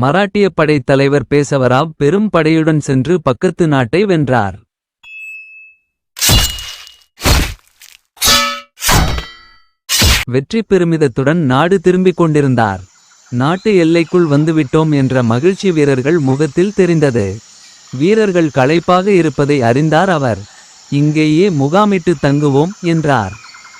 மராட்டிய படைத் தலைவர் பேசவராவ் பெரும் படையுடன் சென்று பக்கத்து நாட்டை வென்றார். வெற்றி பெருமிதத்துடன் நாடு திரும்பிக் கொண்டிருந்தார். நாட்டு எல்லைக்குள் வந்துவிட்டோம் என்ற மகிழ்ச்சி வீரர்கள் முகத்தில் தெரிந்தது. வீரர்கள் களைப்பாக இருப்பதை அறிந்தார் அவர். இங்கேயே முகாமிட்டு தங்குவோம் என்றார்.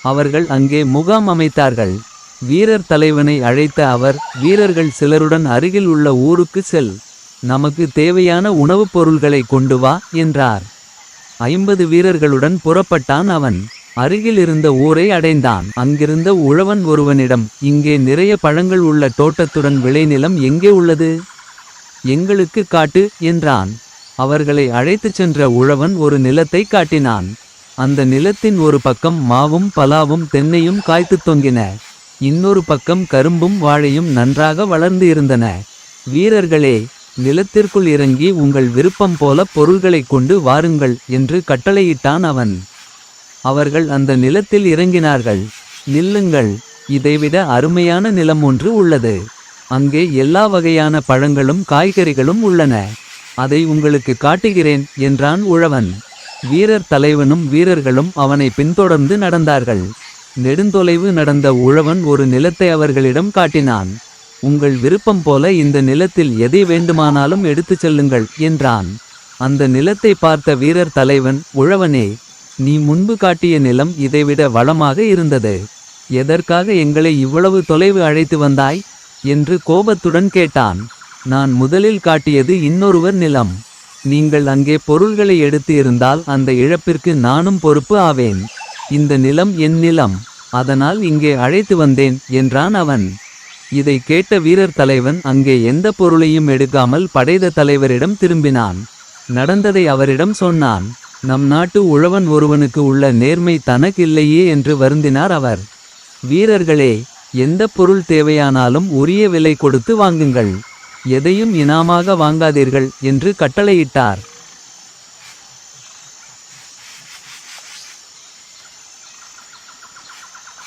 அவர்கள் அங்கே முகாம் அமைத்தார்கள். வீரர் தலைவனை அழைத்த அவர் வீரர்கள் சிலருடன் அருகில் உள்ள ஊருக்கு செல். நமக்கு தேவையான உணவுப் பொருள்களை கொண்டு வா என்றார். ஐம்பது வீரர்களுடன் புறப்பட்டான் அவன். அருகில் இருந்த ஊரை அடைந்தான். அங்கிருந்த உழவன் ஒருவனிடம் இங்கே நிறைய பழங்கள் உள்ள தோட்டத்துடன் விளைநிலம் எங்கே உள்ளது. எங்களுக்கு காட்டு என்றான். அவர்களை அழைத்துச் சென்ற உழவன் ஒரு நிலத்தை காட்டினான். அந்த நிலத்தின் ஒரு பக்கம் மாவும் பலாவும் தென்னையும் காய்த்துத் தொங்கின. இன்னொரு பக்கம் கரும்பும் வாழையும் நன்றாக வளர்ந்து இருந்தன. வீரர்களே நிலத்திற்குள் இறங்கி உங்கள் விருப்பம் போல பொருள்களைக் கொண்டு வாருங்கள் என்று கட்டளையிட்டான் அவன். அவர்கள் அந்த நிலத்தில் இறங்கினார்கள். நில்லுங்கள் இதைவிட அருமையான நிலம் ஒன்று உள்ளது. அங்கே எல்லா வகையான பழங்களும் காய்கறிகளும் உள்ளன. அதை உங்களுக்கு காட்டுகிறேன் என்றான் உழவன். வீரர் தலைவனும் வீரர்களும் அவனை பின்தொடர்ந்து நடந்தார்கள். நெடுந்தொலைவு நடந்த உழவன் ஒரு நிலத்தை அவர்களிடம் காட்டினான். உங்கள் விருப்பம் போல இந்த நிலத்தில் எதை வேண்டுமானாலும் எடுத்துச் செல்லுங்கள் என்றான். அந்த நிலத்தை பார்த்த வீரர் தலைவன் உழவனே. நீ முன்பு காட்டிய நிலம் இதைவிட வளமாக இருந்தது. எதற்காக எங்களை இவ்வளவு தொலைவு அழைத்து வந்தாய். என்று கோபத்துடன் கேட்டான். நான் முதலில் காட்டியது இன்னொருவர் நிலம். நீங்கள் அங்கே பொருள்களை எடுத்து இருந்தால் அந்த இழப்பிற்கு நானும் பொறுப்பு ஆவேன். இந்த நிலம் என் நிலம் அதனால் இங்கே அழைத்து வந்தேன் என்றான் அவன். இதை கேட்ட வீரர் தலைவன் அங்கே எந்த பொருளையும் எடுக்காமல் படைத தலைவரிடம் திரும்பினான். நடந்ததை அவரிடம் சொன்னான். நம் நாட்டு உழவன் ஒருவனுக்கு உள்ள நேர்மை தனக்கில்லையே என்று வருந்தினார் அவர். வீரர்களே எந்த பொருள் தேவையானாலும் உரிய விலை கொடுத்து வாங்குங்கள். எதையும் இனாமாக வாங்காதீர்கள் என்று கட்டளையிட்டார்.